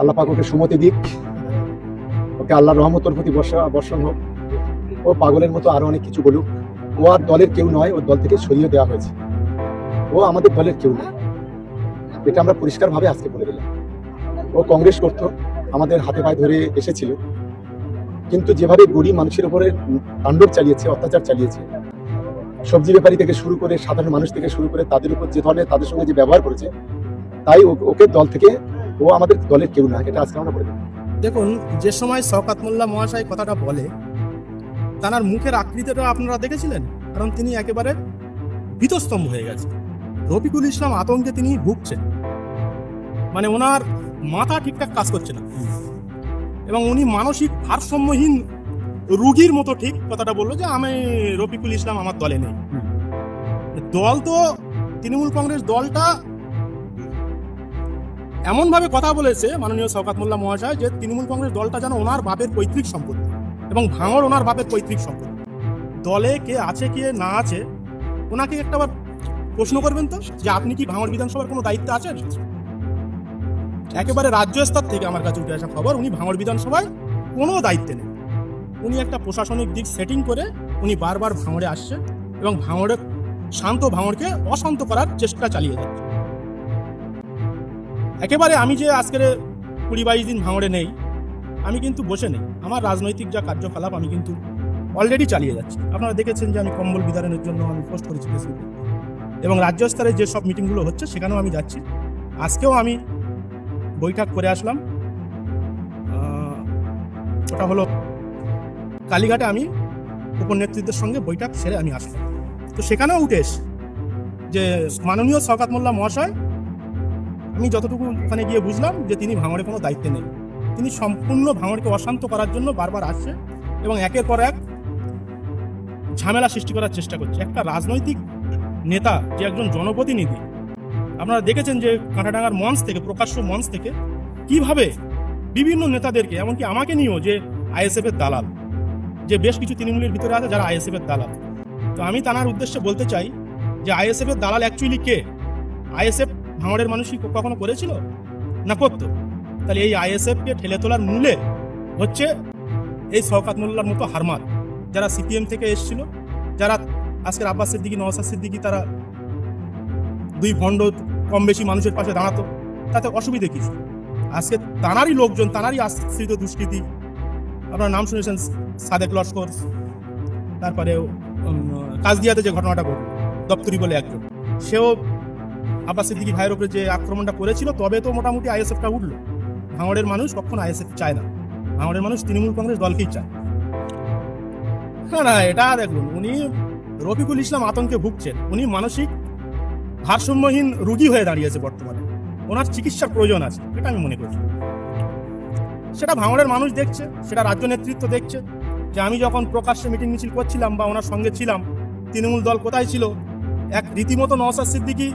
আল্লাহ পাক ওকে সুমতি দিক। ওকে আল্লাহ রহমতর প্রতি বর্ষা বর্ষণ হোক। ও পাগলের মতো আরও অনেক কিছু বলুক। ও আর দলের কেউ নয়, ওর দল থেকে সরিয়ে দেওয়া হয়েছে। ও আমাদের দলের কেউ নয় এটা আমরা পরিষ্কারভাবে আজকে বলে দিলাম। ও কংগ্রেস করতো, আমাদের হাতে পায়ে ধরে এসেছিল। কিন্তু যেভাবে গরিব মানুষের উপরে তাণ্ডব চালিয়েছে, অত্যাচার চালিয়েছে, সবজি ব্যাপারী থেকে শুরু করে সাধারণ মানুষ থেকে শুরু করে তাদের উপর যে ধরনের তাদের সঙ্গে যে ব্যবহার করেছে, তাই ওকে দল থেকে ও আমাদের দলের কেউ না এটা আজকে আমরা বলে দেখুন যে সময় শওকাত মোল্লা মহাশয় কথাটা বলে তার মুখের আকৃতিটা আপনারা দেখেছিলেন? কারণ তিনি একেবারে ভীতস্তম্ভ হয়ে গেছে রফিকুল ইসলাম আতঙ্কে তিনি ভুগছেন। মানে ওনার মাথা ঠিকঠাক কাজ করছে না। এবং উনি মানসিক ভারসাম্যহীন রুগীর মতো ঠিক কথাটা বলল যে আমি রফিকুল ইসলাম আমার দলে নেই। দল তো তৃণমূল কংগ্রেস দলটা এমন ভাবে কথা বলেছে মাননীয় শওকাত মোল্লা মহাশয় যে তৃণমূল কংগ্রেস দলটা যেন ওনার বাপের পৈতৃক সম্পত্তি এবং ভাঙর ওনার বাপের পৈতৃক সম্পত্তি। দলে কে আছে, কে না আছে, ওনাকে একটাবার প্রশ্ন করবেন তো? যে আপনি কি ভাঙর বিধানসভার কোনো দায়িত্ব আছেন? একেবারে রাজ্য স্তর থেকে আমার কাছে উঠে আসা খবর, উনি ভাঙর বিধানসভায় কোনো দায়িত্বে নেই। উনি একটা প্রশাসনিক দিক সেটিং করে উনি বারবার ভাঙড়ে আসছে এবং ভাঙড়ে শান্ত ভাঙড়কে অশান্ত করার চেষ্টা চালিয়ে যাচ্ছে। একেবারে আমি যে আজকের কুড়ি বাইশ দিন ভাঙড়ে নেই, আমি কিন্তু বসে নেই। আমার রাজনৈতিক যা কার্যকলাপ, আমি কিন্তু অলরেডি চালিয়ে যাচ্ছি। আপনারা দেখেছেন যে আমি কম্বল বিতরণের জন্য আমি পোস্ট করেছি ফেসবুকে এবং রাজ্য স্তরে যেসব মিটিংগুলো হচ্ছে, সেখানেও আমি যাচ্ছি। আজকেও আমি বৈঠক করে আসলাম। ওটা হলো কালীঘাটে আমি উপনেতৃত্বের সঙ্গে বৈঠক সেরে আমি আসলাম। তো সেখানেও উঠে যে মাননীয় শওকাত মোল্লা মহাশয় আমি যতটুকু ওখানে গিয়ে বুঝলাম যে তিনি ভাঙড়ে কোনো দায়িত্বে নেই। তিনি সম্পূর্ণ ভাঙড়কে অশান্ত করার জন্য বারবার আসছে এবং একের পর এক ঝামেলা সৃষ্টি করার চেষ্টা করছে। একটা রাজনৈতিক নেতা, যে একজন জনপ্রতিনিধি, আপনারা দেখেছেন যে কাঁটাডাঙ্গার মঞ্চ থেকে, প্রকাশ্য মঞ্চ থেকে কীভাবে বিভিন্ন নেতাদেরকে, এমনকি আমাকে নিয়েও যে আইএসএফ এর দালাল, যে বেশ কিছু তৃণমূলের ভিতরে আছে যারা আইএসএফ এর দালাল। তো আমি তানার উদ্দেশ্যে বলতে চাই যে আইএসএফ এর দালাল অ্যাকচুয়ালি কে? আইএসএফ ভাঙড়ের মানুষই কখনো করেছিল? না করতো। তাহলে এই আইএসএফ কে ঠেলে তোলার মূলে হচ্ছে এই শওকাত মোল্লার মতো হারমার। যারা সিপিএম থেকে এসেছিল, যারা আজকের আব্বাস সিদ্দিকি নওয়াজ সিদ্দিকি, তারা দুই ভণ্ড কম বেশি মানুষের পাশে দাঁড়াতো, তাতে অসুবিধে কি আজকে তানারই লোকজন তানারই আশ্রিত দুষ্কৃতি। আপনার নাম শুনেছেন সাদেক লস্কর তারপরে কাজদিয়াতে যে ঘটনাটা ঘটল, দপ্তরি বলে একজন। সেও আব্বাস সিদ্দিকি ভাইয়ের উপরে যে আক্রমণটা করেছিল, তবে তো মোটামুটি আইএসএফটা উঠল। ভাঙড়ের মানুষ কখনো আইএসএফ চায় না। ভাঙড়ের মানুষ তৃণমূল কংগ্রেস দলকেই চায়। না না, এটা দেখুন, উনি রফিকুল ইসলাম আতঙ্কে ভুগছেন। উনি মানসিক ভারসাম্যহীন রুগী হয়ে দাঁড়িয়েছে বর্তমানে। ওনার চিকিৎসার প্রয়োজন আছে, এটা আমি মনে করি। সেটা ভাঙড়ের মানুষ দেখছে, সেটা রাজ্য নেতৃত্ব দেখছে যে আমি যখন প্রকাশ্যে মিটিং মিছিল করছিলাম বা ওনার সঙ্গে ছিলাম, তৃণমূল দল কোথায় ছিল? এক রীতিমতো নওসাদ সিদ্দিকী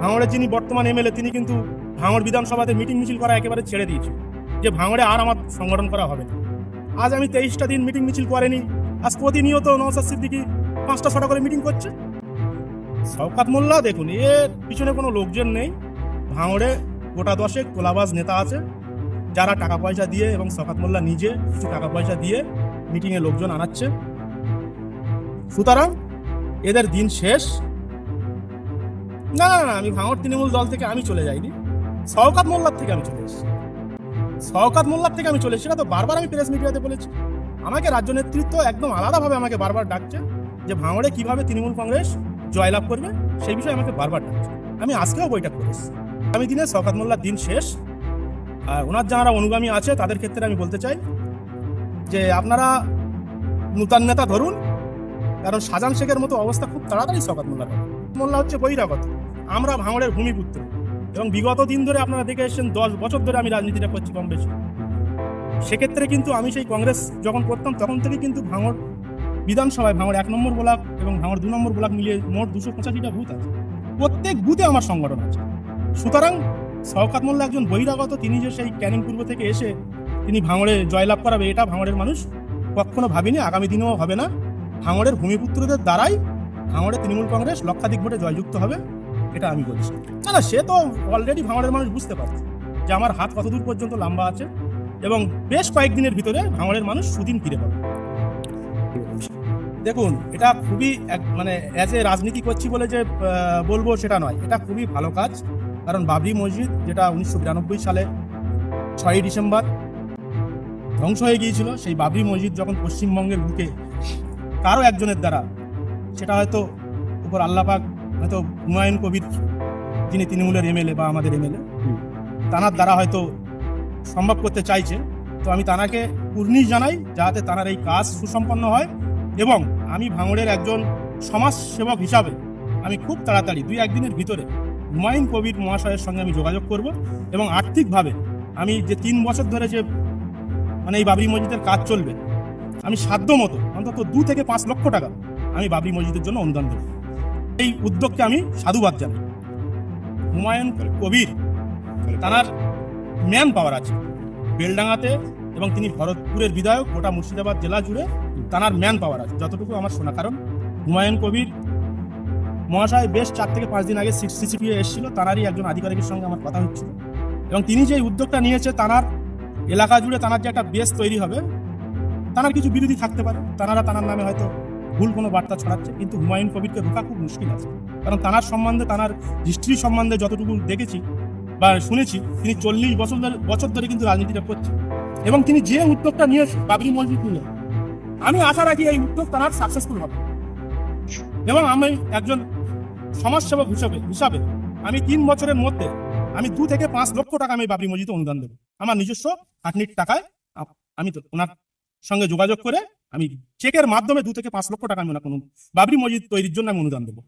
ভাঙড়ের যিনি বর্তমান এমএলএ, তিনি কিন্তু ভাঙড় বিধানসভাতে মিটিং মিছিল করা একেবারে ছেড়ে দিয়েছে যে ভাঙড়ে আর আমার সংগঠন করা হবে না। আজ আমি তেইশটা দিন মিটিং মিছিল করেনি। আজ প্রতিনিয়ত নওসাদ সিদ্দিকি পাঁচটা ছটা করে মিটিং করছে। শওকাত মোল্লা, দেখুন, এর পিছনে কোনো লোকজন নেই। ভাঙড়ে গোটা দশেক কোলাবাজ নেতা আছে, যারা টাকা পয়সা দিয়ে এবং শওকাত মোল্লা নিজে কিছু টাকা পয়সা দিয়ে মিটিংয়ে লোকজন আনাচ্ছে। সুতরাং এদের দিন শেষ। না না না, আমি ভাঙড় তৃণমূল দল থেকে আমি চলে যাইনি। শওকাত মোল্লার থেকে আমি চলে এসেছি। শওকাত মোল্লার থেকে আমি চলে এসেছি তো বারবার আমি প্রেস মিডিয়াতে বলেছি। আমাকে রাজ্য নেতৃত্ব একদম আলাদাভাবে আমাকে বারবার ডাকছে যে ভাঙড়ে কীভাবে তৃণমূল কংগ্রেস জয়লাভ করবে, সেই বিষয়ে আমাকে বারবার ডাকছে। আমি আজকেও বৈঠক করেছি আমি দিনে শওকাত মোল্লার দিন শেষ। আর ওনার যারা অনুগামী আছে, তাদের ক্ষেত্রে আমি বলতে চাই যে আপনারা নূতন নেতা ধরুন, কারণ শাহজাহান শেখের মতো অবস্থা খুব তাড়াতাড়ি শওকাত মোল্লার হবে। মোল্লা হচ্ছে বহিরাগত। আমরা ভাঙড়ের ভূমিপুত্র। এবং বিগত দিন ধরে আপনারা দেখে এসেছেন, দশ বছর ধরে আমি রাজনীতিটা করছি কম বেশি। সেক্ষেত্রে কিন্তু আমি সেই কংগ্রেস যখন করতাম, তখন থেকে কিন্তু ভাঙড় বিধানসভায়, ভাঙড় এক নম্বর ব্লক এবং ভাঙড় দু নম্বর ব্লক মিলিয়ে মোট দুশো পঁচাশিটা বুথ আছে। প্রত্যেক বুথে আমার সংগঠন আছে। সুতরাং শওকাত মোল্লা একজন বহিরাগত, তিনি যে সেই ক্যানিং পূর্ব থেকে এসে তিনি ভাঙড়ে জয়লাভ করাবে, এটা ভাঙড়ের মানুষ কখনো ভাবিনি, আগামী দিনেও হবে না। ভাঙড়ের ভূমিপুত্রদের দ্বারাই ভাঙড়ে তৃণমূল কংগ্রেস লক্ষাধিক ভোটে জয়যুক্ত হবে, এটা আমি বলছি। না না, সে তো অলরেডি ভাঙড়ের মানুষ বুঝতে পারছে যে আমার হাত কতদূর পর্যন্ত লম্বা আছে এবং বেশ কয়েকদিনের ভিতরে ভাঙড়ের মানুষ সুদিন ফিরে পাবে। দেখুন, এটা খুবই এক মানে অ্যাজ এ রাজনীতি করছি বলে যে বলব সেটা নয়। এটা খুবই ভালো কাজ, কারণ বাবরি মসজিদ, যেটা উনিশশো বিরানব্বই সালে ছয়ই ডিসেম্বর ধ্বংস হয়ে গিয়েছিল, সেই বাবরি মসজিদ যখন পশ্চিমবঙ্গের বুকে কারও একজনের দ্বারা সেটা হয়তো উপর আল্লাপাক হয়তো হুমায়ুন কবির যিনি তৃণমূলের এমএলএ বা আমাদের এমএলএ তানার দ্বারা হয়তো সম্ভব করতে চাইছে। তো আমি তানাকে কুর্নিশ জানাই যাতে তানার এই কাজ সুসম্পন্ন হয় এবং আমি ভাঙড়ের একজন সমাজ সেবক হিসাবে আমি খুব তাড়াতাড়ি দুই একদিনের ভিতরে হুমায়ুন কবির মহাশয়ের সঙ্গে আমি যোগাযোগ করব এবং আর্থিকভাবে আমি যে তিন বছর ধরে যে মানে এই বাবরি মসজিদের কাজ চলবে আমি সাধ্য মতো অন্তত দু থেকে পাঁচ লক্ষ টাকা আমি বাবরি মসজিদের জন্য অনুদান দেব। এই উদ্যোগকে আমি সাধুবাদ জানাই। হুমায়ুন কবির, তার ম্যান পাওয়ার আছে। বেলডাঙ্গাতে এবং তিনি ভরতপুরের বিধায়ক, গোটা মুর্শিদাবাদ জেলা জুড়ে তার ম্যান পাওয়ার আছে। যতটুকু আমার শোনা কারণ, হুমায়ুন কবির মহাশয় বেশ চার থেকে পাঁচ দিন আগে সিসিটিভি এসেছিল, তাঁরই একজন আধিকারিকের সঙ্গে আমার কথা হচ্ছিল। এবং তিনি যে উদ্যোগটা নিয়েছে তানার এলাকা জুড়ে তানার যে একটা বেস তৈরি হবে তানার কিছু বিরোধী থাকতে পারে। তানারা তানার নামে হয়তো ভুল কোনো বার্তা ছড়াচ্ছে। কিন্তু হুমায়ুন কবিরকে রোকা খুব মুশকিল আছে। কারণ তানার সম্বন্ধে তানার হিস্ট্রি সম্বন্ধে যতটুকু দেখেছি বা শুনেছি, তিনি চল্লিশ বছর ধরে বছর ধরে কিন্তু রাজনীতিটা করছেন। এবং তিনি যে উদ্যোগটা নিয়েছে বাবরি মসজিদ নিয়ে, আমি আশা রাখি এই উদ্যোগ তাঁর সাকসেসফুল হবে এবং আমি একজন সমাজসেবক হিসাবে হিসাবে আমি তিন বছরের মধ্যে আমি দু থেকে পাঁচ লক্ষ টাকা আমি বাবরি মসজিদে অনুদান দেবো। আমার নিজস্ব খাটনির টাকায় আমি ওনার সঙ্গে যোগাযোগ করে আমি চেকের মাধ্যমে দু থেকে পাঁচ লক্ষ টাকা আমি কোনো বাবরি মসজিদ তৈরির জন্য আমি অনুদান দেবো।